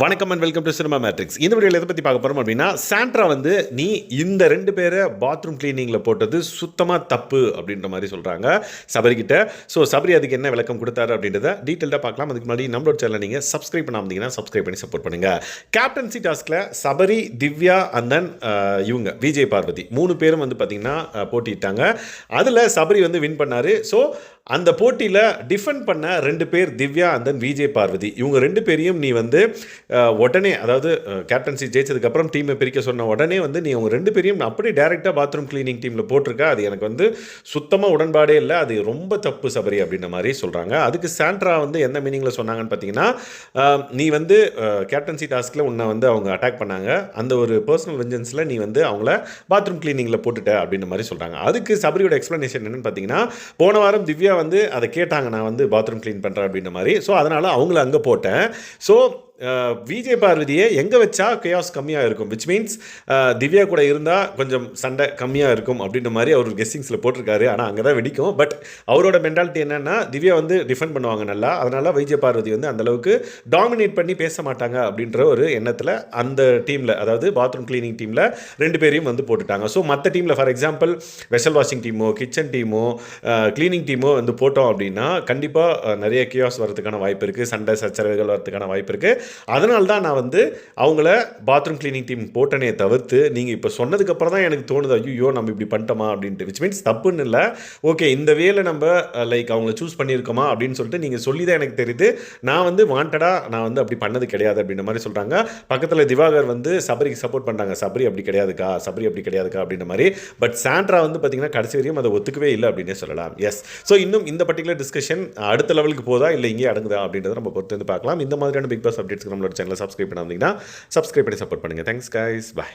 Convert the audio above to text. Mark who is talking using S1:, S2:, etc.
S1: வணக்கம் and welcome to cinema matrix இந்த வீடியோவில் எதை பற்றி பார்க்க போகிறோம் அப்படின்னா சாண்ட்ரா வந்து நீ இந்த ரெண்டு பேரை பாத்ரூம் கிளீனிங்கில் போட்டது சுத்தமாக தப்பு அப்படின்ற மாதிரி சொல்கிறாங்க சபரிக்கிட்ட ஸோ சபரி அதுக்கு என்ன விளக்கம் கொடுத்தாரு அப்படின்றத டீட்டெயிலாக பார்க்கலாம். அதுக்கு முன்னாடி நம்மளோட சேனலை நீங்கள் சப்ஸ்கிரைப் பண்ணாமந்தீங்கன்னா சப்ஸ்கிரைப் பண்ணி சப்போர்ட் பண்ணுங்கள் கேப்டன்சி டாஸ்கில் சபரி திவ்யா அண்ட் தென் இவங்க விஜய் பார்வதி மூணு பேரும் வந்து பார்த்திங்கன்னா போட்டிட்டாங்க போட்டியிட்டாங்க. அதில் சபரி வந்து வின் பண்ணார். ஸோ அந்த போட்டியில் டிஃபெண்ட் பண்ண ரெண்டு பேர் திவ்யா அண்ட் தென் விஜய் பார்வதி இவங்க ரெண்டு பேரையும் நீ வந்து உடனே அதாவது கேப்டன்சி ஜெயிச்சதுக்கப்புறம் டீமை பிரிக்க சொன்ன உடனே வந்து நீ அவங்க ரெண்டு பேரையும் அப்படியே டேரெக்டாக பாத்ரூம் க்ளீனிங் டீமில் போட்டிருக்க. அது எனக்கு வந்து சுத்தமாக உடன்பாடே இல்லை. அது ரொம்ப தப்பு சபரி அப்படின்ற மாதிரி சொல்கிறாங்க அதுக்கு சாண்ட்ரா வந்து எந்த மீனிங்கில் சொன்னாங்கன்னு பார்த்தீங்கன்னா நீ வந்து கேப்டன்சி டாஸ்கில் உன்னை வந்து அவங்க அட்டாக் பண்ணாங்க. அந்த ஒரு பர்சனல் வெஞ்சன்ஸில் நீ வந்து அவங்கள பாத்ரூம் க்ளீனிங்கில் போட்டுட்ட அப்படின்ற மாதிரி சொல்கிறாங்க அதுக்கு சபரியோட எக்ஸ்ப்ளனேஷன் என்னென்னு பார்த்தீங்கன்னா போன வாரம் திவ்யா வந்து அதை கேட்டாங்க நான் வந்து பாத்ரூம் க்ளீன் பண்ணுறேன் அப்படின்ற மாதிரி. ஸோ அதனால் அவங்கள அங்கே போட்டேன். ஸோ விஜய் பார்வதியை எங்கே வச்சா கேயாஸ் கம்மியாக இருக்கும்? விச் மீன்ஸ் திவ்யா கூட இருந்தால் கொஞ்சம் சண்டை கம்மியாக இருக்கும் அப்படின்ற மாதிரி அவர் கெஸ்டிங்ஸில் போட்டிருக்காரு. ஆனால் அங்கே தான் வெடிக்கும். பட் அவரோட மென்டாலிட்டி என்னென்னா திவ்யா வந்து டிஃபெண்ட் பண்ணுவாங்க நல்லா. அதனால் விஜய் பார்வதி வந்து அந்தளவுக்கு டாமினேட் பண்ணி பேச மாட்டாங்க அப்படின்ற ஒரு எண்ணத்தில் அந்த டீமில் அதாவது பாத்ரூம் க்ளீனிங் டீமில் ரெண்டு பேரையும் வந்து போட்டுட்டாங்க. ஸோ மற்ற டீமில் ஃபார் எக்ஸாம்பிள் வெஷல் வாஷிங் டீமோ கிச்சன் டீமோ கிளீனிங் டீமோ வந்து போட்டோம் அப்படின்னா கண்டிப்பாக நிறைய கியாஸ் வரதுக்கான வாய்ப்பு இருக்குது சண்டை சச்சரவுகள் வரதுக்கான வாய்ப்பு இருக்குது அதனால தான் நான் வந்து அவங்கள பாத்ரூம் க்ளீனிங் டீம் போட்டனே தவிர்த்து நீங்கள் இப்போ சொன்னதுக்கப்புறம் தான் எனக்கு தோணுது ஐயோ நம்ம இப்படி பண்ணிட்டோமா அப்படின்ட்டு. விச் மீன்ஸ் தப்புன்னு இல்லை. ஓகே இந்த வேலை நம்ம லைக் அவங்கள சூஸ் பண்ணியிருக்கோமா அப்படின்னு சொல்லிட்டு நீங்கள் சொல்லி தான் எனக்கு தெரியுது. நான் வந்து வாண்டடாக நான் வந்து அப்படி பண்ணது கிடையாது அப்படின்ற மாதிரி சொல்கிறாங்க பக்கத்தில் திவாகர் வந்து சபரிக்கு சப்போர்ட் பண்ணுறாங்க சபரி அப்படி கிடையாதுக்கா சபரி அப்படி கிடையாதுக்கா அப்படின்ற மாதிரி. பட் சாண்ட்ரா வந்து பார்த்தீங்கன்னா கடைசி வரையும் அதை ஒத்துக்கவே இல்லை அப்படின்னே சொல்லலாம். எஸ் ஸோ இன்னும் இந்த பர்டிகுலர் டிஸ்கஷன் அடுத்த லெவலுக்கு போதா இல்லை இங்கே அடங்குதா அப்படின்றத நம்ம பொறுத்து வந்து பார்க்கலாம். இந்த மாதிரியான பிக் பாஸ் அப்டேட்ஸ்க்கு நம்மளோட சேனலை சப்ஸ்கிரைப் பண்ணாதீங்கன்னா சப்ஸ்கிரைப் பண்ணி சப்போர்ட் பண்ணுங்கள் தேங்க்ஸ் கைஸ் பாய்